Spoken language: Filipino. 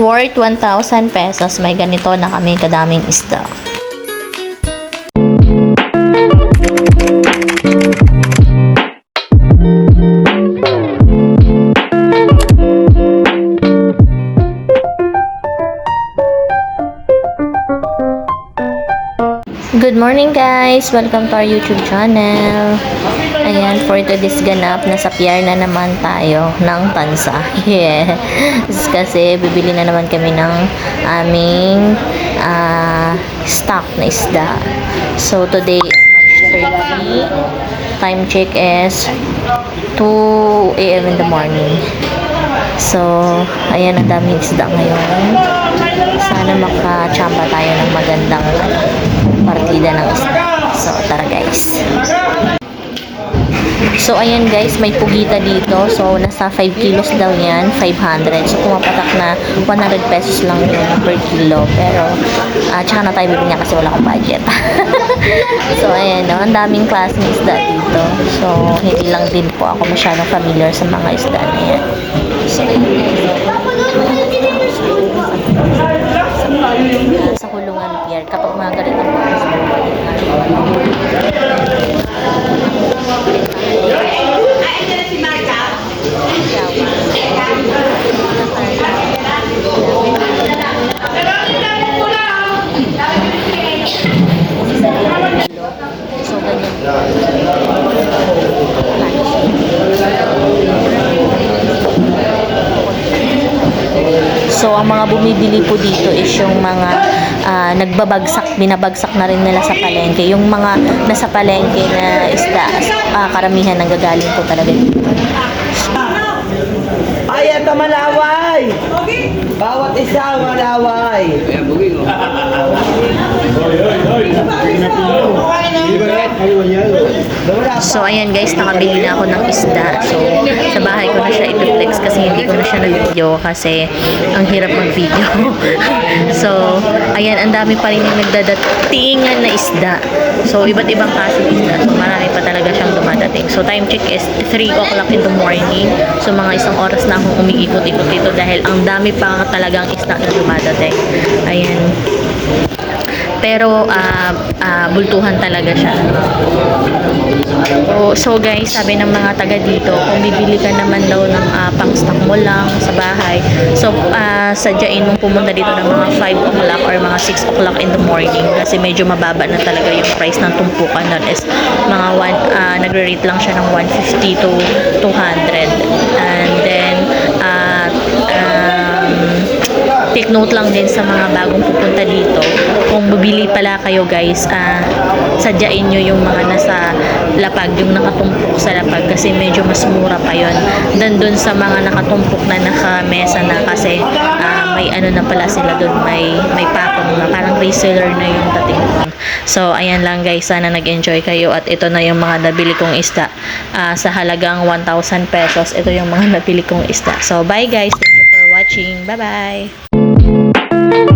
worth 1,000 pesos. May ganito na kami kadaming isda. Good morning guys! Welcome to our YouTube channel. Ayan, for today's ganap, nasa pier na naman tayo ng tansa. Yeah. Kasi bibili na naman kami ng aming ah, stock na isda. So today is March 30. Time check is 2 a.m. in the morning. So, ayan ang daming isda ngayon. Sana makachamba tayo ng magandang ano, partida ng isda. So, tara guys. So, ayan guys, may pugita dito. So, nasa 5 kilos daw yan, 500. So, pumapatak na 100 pesos lang yun per kilo. Pero, ah tsaka na tayo bibili kasi wala akong budget. so, ayan, no, ang daming klaseng isda dito. So, hindi lang din po ako masyadong familiar sa mga isda na yan. So, ayan So, ang mga bumibili po dito is yung mga ah, nagbabagsak, binabagsak na rin nila sa palengke. Yung mga nasa palengke na isda, ah, karamihan nanggagaling po talaga dito. So, ayan guys, nakabili na ako ng isda. So, sa bahay ko na siya i-flex kasi hindi ko na siya nag-video kasi ang hirap mag-video. so, ayan, ang dami pa rin yung nagdadatingan na isda. So, iba't ibang ng isda. So, marami pa talaga siyang dumadating. So, time check is 3 o'clock in the morning. So, mga isang oras na akong umiikot-ikot dito dahil ang dami pa talagang isda na dumadating. Ayan. Pero, ah ah, bultuhan talaga siya. So, so guys, sabi ng mga taga dito, kung bibili ka naman daw ng uh, pang stock mo lang sa bahay, so uh, sadyain mong pumunta dito ng mga 5 o'clock or mga 6 o'clock in the morning kasi medyo mababa na talaga yung price ng tumpukan nun is mga one, uh, nagre-rate lang siya ng 150 to 200 and note lang din sa mga bagong pupunta dito. Kung bibili pala kayo guys, ah, sadyain nyo yung mga nasa lapag, yung nakatumpok sa lapag kasi medyo mas mura pa yon than dun sa mga nakatumpok na nakamesa na kasi ah, may ano na pala sila dun, may, may patong na parang reseller na yung dating. So, ayan lang guys, sana nag-enjoy kayo at ito na yung mga nabili kong isda Ah, sa halagang 1,000 pesos. Ito yung mga nabili kong isda. So, bye guys. Thank you for watching. Bye-bye. Thank you.